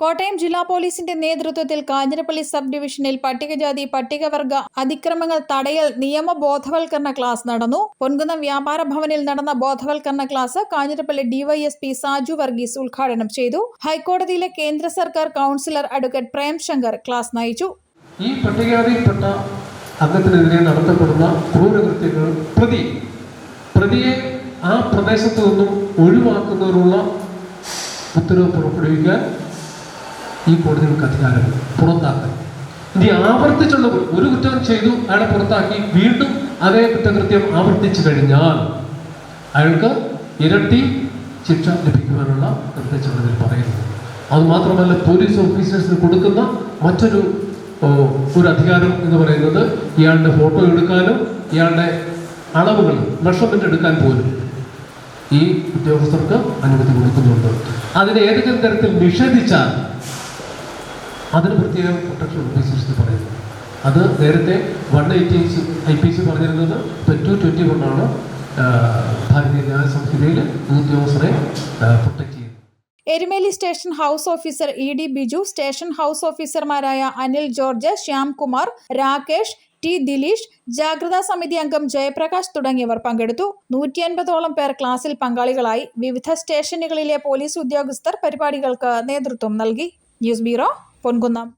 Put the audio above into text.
കോട്ടയം ജില്ലാ പോലീസിന്റെ നേതൃത്വത്തിൽ കാഞ്ഞിരപ്പള്ളി സബ് ഡിവിഷനിൽ പട്ടികജാതി പട്ടികവർഗ അതിക്രമങ്ങൾ തടയൽ നിയമ ബോധവൽക്കരണ ക്ലാസ് നടന്നു. പൊൻകുന്നം വ്യാപാര ഭവനിൽ നടന്ന ബോധവൽക്കരണ ക്ലാസ് കാഞ്ഞിരപ്പള്ളി ഡിവൈഎസ്പി സാജു വർഗീസ് ഉദ്ഘാടനം ചെയ്തു. ഹൈക്കോടതിയിലെ കേന്ദ്ര സർക്കാർ counsellor advocate Prem Shankar class നയിച്ചു. ഈ പട്ടികജാതിയിൽപ്പെട്ട അംഗത്തിനെതിരെ നടത്തപ്പെടുന്ന ക്രൂരകൃത്യങ്ങൾ പ്രതി പ്രതിയെ ആ പ്രദേശത്തു നിന്നും ഒഴിവാക്കുന്നതിനുള്ള ഉത്തരവ് പുറപ്പെടുവിക്കാൻ ഈ കോടതികൾക്ക് അധികാരം പുറത്താക്കാൻ. ഇത് ആവർത്തിച്ചുള്ള ഒരു കുറ്റം ചെയ്തു അയാളെ പുറത്താക്കി. വീണ്ടും അതേ കുറ്റകൃത്യം ആവർത്തിച്ചു കഴിഞ്ഞാൽ അയാൾക്ക് ഇരട്ടി ശിക്ഷ ലഭിക്കുവാനുള്ള നിർദ്ദേശമാണ് ഇതിൽ പറയുന്നത് അതുമാത്രമല്ല പോലീസ് ഓഫീസേഴ്സിന് കൊടുക്കുന്ന മറ്റൊരു ഒരു അധികാരം എന്ന് പറയുന്നത് ഇയാളുടെ ഫോട്ടോ എടുക്കാനും ഇയാളുടെ അളവുകൾ മെഷർമെന്റ് എടുക്കാൻ പോലും ഈ ഉദ്യോഗസ്ഥർക്ക് അനുമതി കൊടുക്കുന്നുണ്ട്. അതിനെ ഏതെങ്കിലും തരത്തിൽ നിഷേധിച്ചാൽ അതിന് പ്രത്യേക പ്രൊട്ടക്ഷൻ ഓഫീസേഴ്സ് പറയുന്നത്. അത് നേരത്തെ one eighty I P C പറഞ്ഞിരുന്നത് ടു ട്വന്റി വണ്ണാണ് ഭാരതീയ ന്യായ സംഹിതയിൽ ഉദ്യോഗസ്ഥരെ പ്രൊട്ടക്ട് ചെയ്യുന്നത്. Erumeli station house officer E D Biju station house ഓഫീസർമാരായ അനിൽ ജോർജ് ശ്യാംകുമാർ രാകേഷ് ടി ദിലീഷ് ജാഗ്രതാ സമിതി അംഗം ജയപ്രകാശ് തുടങ്ങിയവർ പങ്കെടുത്തു. നൂറ്റി അൻപതോളം പേർ ക്ലാസ്സിൽ പങ്കാളികളായി. വിവിധ സ്റ്റേഷനുകളിലെ പോലീസ് ഉദ്യോഗസ്ഥർ പരിപാടികൾക്ക് നേതൃത്വം നൽകി. News bureau Ponkunnam